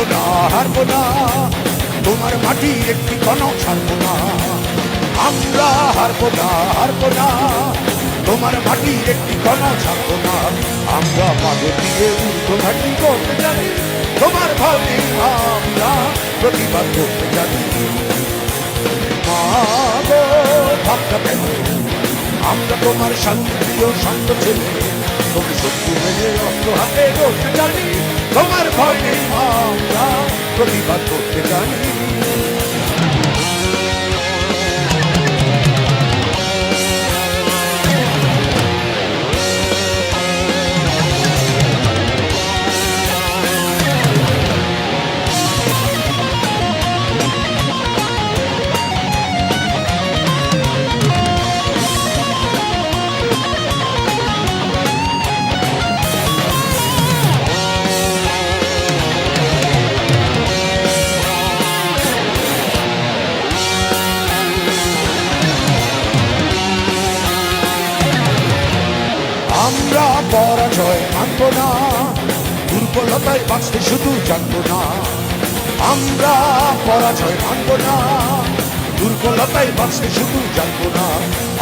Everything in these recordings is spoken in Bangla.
না হারবো না তোমার মাটির একটি কণ ছাড়বো না আমরা হারবো না হারবো না তোমার মাটির একটি কণ ছাড়বো না আমরা পাবে দিয়ে উর্ধ ঘাটি করতে জানি। তোমার ভাবে আমরা প্রতিবাদ করতে জানি। মা ভাবটা কেন? আমরা তোমার শান্তি প্রিয় শান্ত ছেলে। তুমি শত্রু মেনে অস্ত্র হাতে করতে জানি। আমরা প্রতিবাদ করতে জানি। আমরা পরাজয় মানব না। দুর্বলতায় বাঁচতে শুধু জানব না। আমরা পরাজয় মানব না। দুর্বলতায় বাঁচতে শুধু জানব না।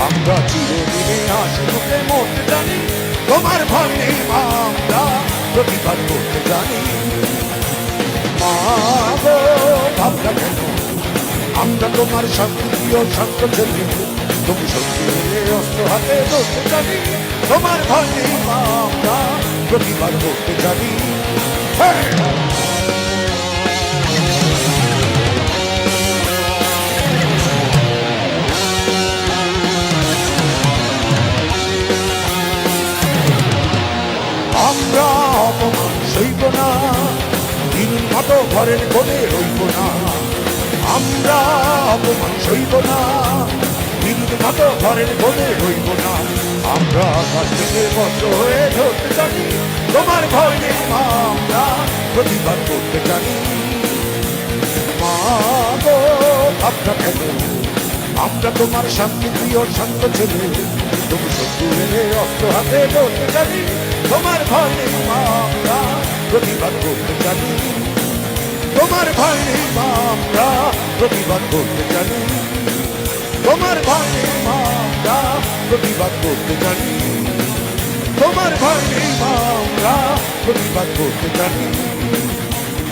আমরা চিরদিনে আসলে মরতে জানি। তোমার ভয় নেই আমরা প্রতিবাদ করতে জানি। মা ভাবনা কেন? আমরা তোমার শান্ত ছেলে তুমি সত্যি অস্ত্র হাতে ধরতে জানি। তোমার মা, আমরা প্রতিবাদ করতে হ্যাঁ! আমরা অপমান সইব না দিন মতো ঘরের কোণে রইব না। আমরা অপমান সইব না দিন মতো ঘরের কোণে রইব না। আমরা আকাশ থেকে হয়ে ধরতে জানি, তোমার ভয় নেই, আমরা প্রতিবাদ করতে জানি। ভাবনা কেন? আমরা তোমার শান্তি, প্রিয়, শান্ত ছেলে। তুমি শত্রু এলে অস্ত্র হাতে ধরতে জানি, তোমার ভয় নেই আমরা প্রতিবাদ করতে জানি। তোমার ভয় নেই আমরা প্রতিবাদ করতে জানি। তোমার ভয় আমরা প্রতিবাদ করতে জানি। তোমার ভয় নেই মা, আমরা প্রতিবাদ করতে জানি।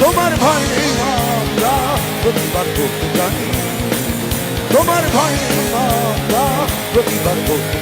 তোমার ভয় নেই মা, আমরা প্রতিবাদ করতে জানি। তোমার ভয় নেই মা, আমরা প্রতিবাদ করতে